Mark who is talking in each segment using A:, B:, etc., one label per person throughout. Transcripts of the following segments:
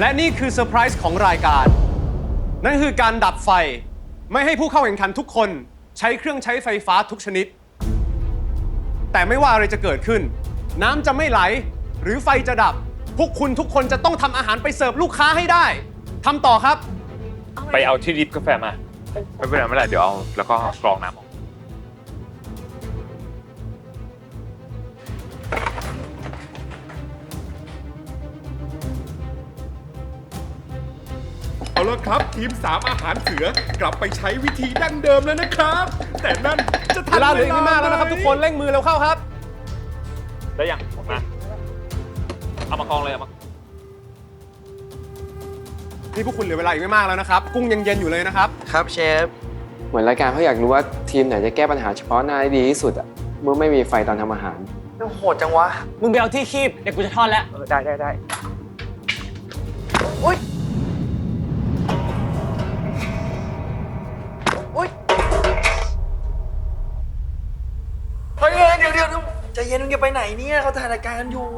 A: และนี่คือเซอร์ไพรส์ของรายการ นั่นคือการดับไฟ ไม่ให้ผู้เข้าแข่งขันทุกคนใช้เครื่องใช้ไฟฟ้าทุกชนิด แต่ไม่ว่าอะไรจะเกิดขึ้น น้ำจะไม่ไหล หรือไฟจะดับ พวกคุณทุกคนจะต้องทำอาหารไปเสิร์ฟลูกค้าให้ได้ทำต่อครับ
B: ไปเอาที่ดริฟกาแฟมา ไม่เป็นไรไม่เป็นไรเดี๋ยวเอา แล้วก็กรองน้ำออก
C: เอาละครับทีม 3 อาหารเสือกลับไปใช้วิธีดั้งเดิมแล้วนะครับ แต่นั่นจะทั
A: เวนลาเหลืออีกไม่มากแล้วนะครับทุกคนเร่งมือเร็วเข้าครับ
B: ได้ยังมาเอามากรองเลยเอามา
A: นี่พวกคุณเหลือเวลาอีกไม่มากแล้วนะครับ กุ้งยังเย็นอยู่เลยนะครับ
D: ครับเชฟ
E: เหมือนรายการเขาอยากรู้ว่าทีมไหนจะแก้ปัญหาเฉพาะหน้าได้ดีที่สุดอะเมื่อไม่มีไฟตอนทำอาหาร
D: โหดจังวะ
F: มึงไปเอาที่คีบเดี๋ยวกูจะทอดแล้ว
B: เออได้ได้ได้
D: อุ้ย ใจะเย็นมึงจะไปไหนเนี่ยเขาถ่ายรายการกันอยู่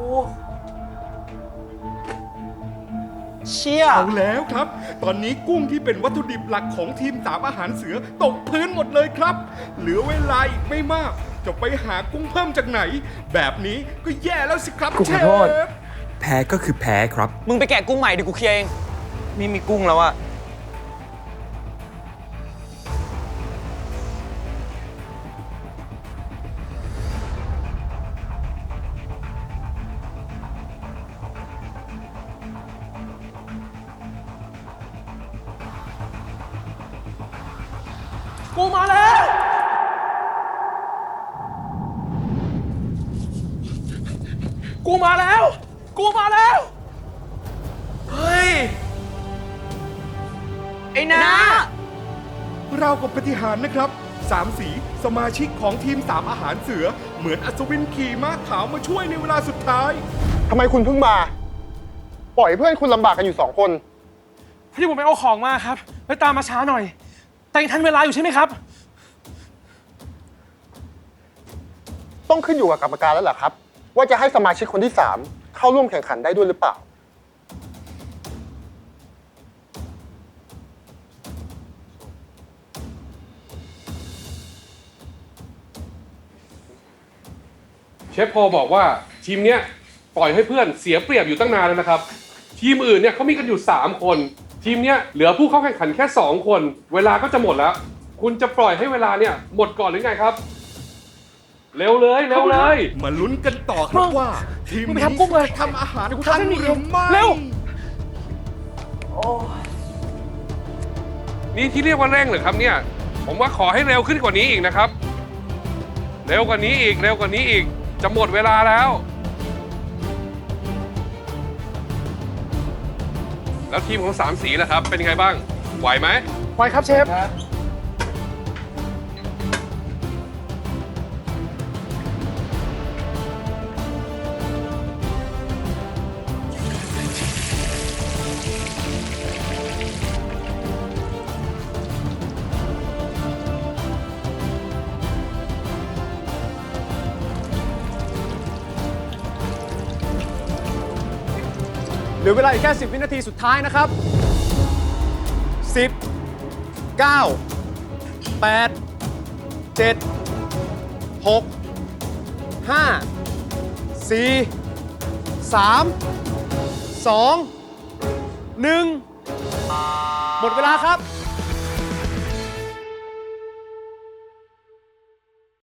F: เชี่ย
C: เอาแล้วครับ ตอนนี้กุ้งที่เป็นวัตถุดิบหลักของทีม3อาหารเสือตกพื้นหมดเลยครับ เหลือเวลาอีกไม่มาก จะไปหากุ้งเพิ่มจากไหน แบบนี้ก็แย่แล้วสิครับ
E: กู
C: เช
E: ขอโทษ
C: ฟ
G: แพ้ก็คือแพ้ครับ
F: มึงไปแกะกุ้งใหม่เดี๋ยวกูเคลียร์เอง
D: ไม่มีกุ้งแล้วอะ
F: กูมาแล้ว กูมาแล้ว กูมาแล้ว
D: เฮ้ย
F: ไอ้นา
C: เรากับปฏิหารย์นะครับสามสีสมาชิกของทีม3อาหารเสือ เหมือนอัศวินขี่ม้าขาวมาช่วยในเวลาสุดท้าย
H: ทำไมคุณเพิ่งมา ปล่อยให้เพื่อนคุณลำบากกันอยู่สองคน
F: พี่ผมไปเอาของมาครับ ไปตามมาช้าหน่อย แต่ยังทันเวลาอยู่ใช่ไหมครับ
H: ต้องขึ้นอยู่กับกรรมการแล้วล่ะครับ ว่าจะให้สมาชิกคนที่ 3 เข้าร่วมแข่งขันได้ด้วยหรือเปล่า
I: เชฟโพบอกว่าทีมเนี้ยปล่อยให้เพื่อนเสียเปรียบอยู่ตั้งนานแล้วนะครับ ทีมอื่นเนี่ยเขามีกันอยู่ 3 คน ทีมเนี้ยเหลือผู้เข้าแข่งขันแค่ 2 คน เวลาก็จะหมดแล้ว คุณจะปล่อยให้เวลาเนี่ยหมดก่อนหรือไงครับ เร็วเลยเร็วเลย
C: มาลุ้นกันต่อครับว่า ทีม
F: มึงไป
C: นี้
F: ทำกุ้งเลย
C: จะทำอาหาร
F: เดี๋ยวกู
C: ทัน
F: ทำให้
C: หรือไม่
F: เร็ว
I: นี่ที่เรียกว่าเร่งเหรือครับเนี่ย ผมว่าขอให้เร็วขึ้นกว่านี้อีกนะครับ เร็วกว่านี้อีกเร็วกว่านี้อีก จะหมดเวลาแล้ว แล้วทีมของสามสีล่ะครับ เป็นยังไงบ้าง ไหวไหม
F: ไว้ครับเชฟ
A: ลือเวลาอีกแค่ 10 วินาทีสุดท้ายนะครับ 10 9 8 7 6 5 4 3 2 1 หมดเวลาครับ